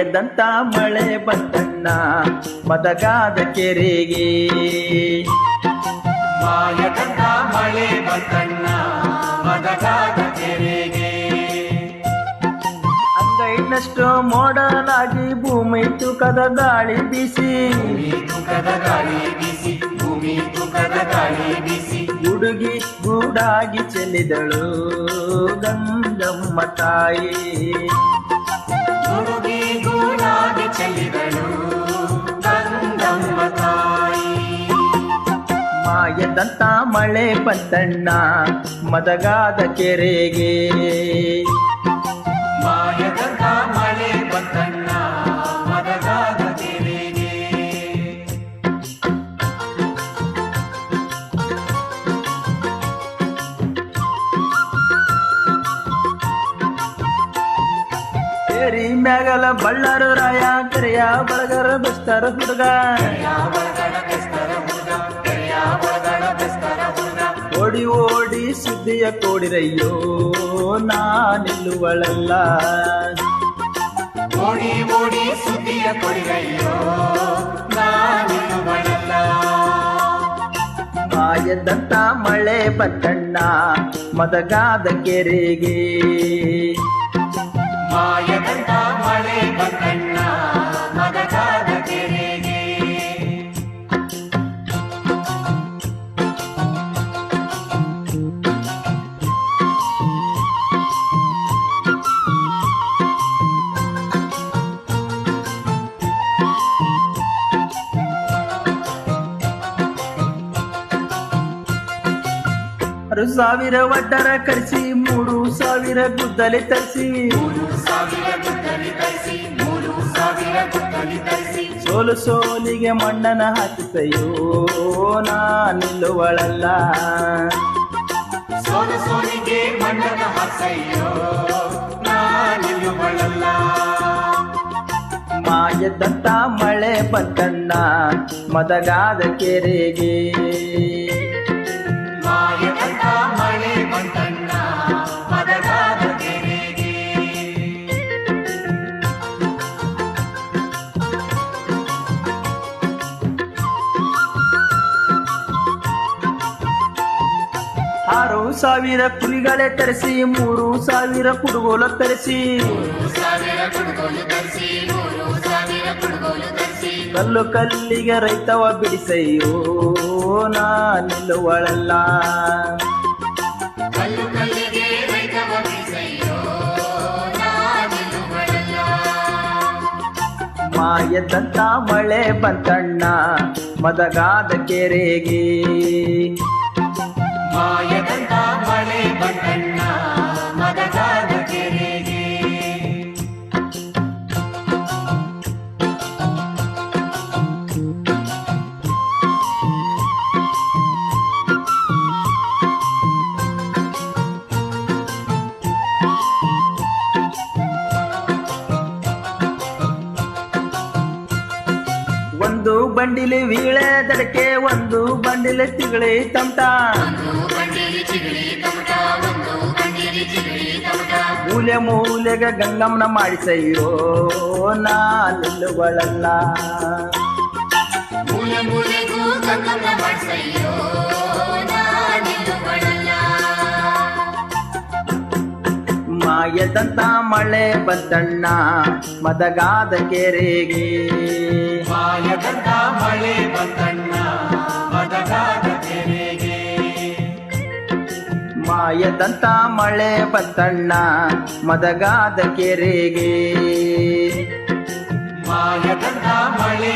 ಎದ್ದಂತ ಮಳೆ ಬಂತಣ್ಣ ಮದಗಾದ ಕೆರೆಗೆ. ಮಾಯದಂತ ಮಳೆ ಬಂತಣ್ಣ ಮದಗಾದ ಕೆರೆಗೆ. ಅಂಗೈನಷ್ಟು ಮೋಡಲಾಗಿ ಭೂಮಿ ತೂಕದ ಗಾಳಿ ಬೀಸಿ. ತೂಕದ ಗಾಳಿ ಬೀಸಿ ಭೂಮಿ ತೂಕದ ಗಾಳಿ ಬೀಸಿ. ಹುಡುಗಿ ಗೂಡಾಗಿ ಚೆಲ್ಲಿದಳು ಗಂಗಮ್ಮ ತಾಯಿ. ಹುಡುಗಿ ಗೂಡಾಗಿ ಚೆಲ್ಲಿದಳು ಗಂಗಮ್ಮ ತಾಯಿ. ಮಾಯದಂತ ಮಳೆ ಬಂದಣ್ಣ ಮದಗಾದ ಕೆರೆಗೆ. ಕೇರಿ ಮ್ಯಾಗಲ ಬಳ್ಳಾರು ರಾಯ ಕೆರೆಯ ಬಳಗರ ಬೆಸ್ತರ ಹುಡುಗ. ಓಡಿ ಓಡಿ ಸುದ್ದಿಯ ಕೋಡಿರಯ್ಯೋ ನಾನಿಲ್ಲುವಳಲ್ಲ ಓಡಿ ಓಡಿ ಸುದ್ದಿಯ ಕೋಡಿರಯ್ಯೋ ಬಾಯದಂತ ಮಾಯದಂತ ಮಳೆ ಬಟ್ಟಣ್ಣ ಮದಗಾದ ಕೆರೆಗೆ. ಮಾಯದಂತ ಮಳೆ ಆರು ಸಾವಿರ ಒಡ್ಡರ ಕರೆಸಿ ಮೂರು ಸಾವಿರ ಗುದ್ದಲಿ ತರಿಸಿ. ಸೋಲು ಸೋಲಿಗೆ ಮಣ್ಣನ ಹಾಕಿಸಯ್ಯೋ ನಾನಿಲ್ಲುವಳಲ್ಲ. ಸೋಲು ಸೋಲಿಗೆ ಮಣ್ಣನ ಹಾಸಯ್ಯೋ ನಾ ನಿಲ್ಲುವಳಲ್ಲ ಮಾಯದಂತ ಮಳೆ ಬಂತಣ್ಣ ಮದಗಾದ ಕೆರೆಗೆ. ಆರು ಸಾವಿರ ಕುರಿಗಳೇ ತರಿಸಿ ಮೂರು ಸಾವಿರ ಕುಡುಗೋಲ ತರಿಸಿ ಕಲ್ಲು ಕಲ್ಲಿಗೆ ರೈತವ ಬಿಡಿಸಯ್ಯೋ ಕಲ್ಲಿಗೆ ರೈತವ ಬೀಸಯ್ಯೋ ನಾನಿರುವಳಲ್ಲ ಮಾಯದಂತ ಮಳೆ ಬಂತಣ್ಣ ಮದಗಾದ ಕೆರೆಗೆ. ಮಾಯದಂತ ಮಳೆ ಬಂಡಿಲಿ ವೀಳೆ ದಡಕೆ ಒಂದು ಬಂಡಿಲಿ ಚಿಗಳಿ ತಮಟ. ಮೂಲೆ ಮೂಲೆಗ ಗಂಗಮ್ಮನ ಮಾಡಿಸಯ್ಯೋ ಮಾಡ್ಸಯ್ಯೋ ನಾನಿರುವಳಲ್ಲ ಮಾಯದಂತ ಮಳೆ ಬಂತಣ್ಣ ಮದಗಾದ ಕೆರೆಗೆ. ಮಳೆ ಬಂತಣ್ಣ ಮದಗಾದ ಕೆರೆಗೆ ಮಾಯದಂತ ಮಳೆ ಬಂತಣ್ಣ ಮದಗಾದ ಕೆರೆಗೆ. ಮಾಯದಂತ ಮಳೆ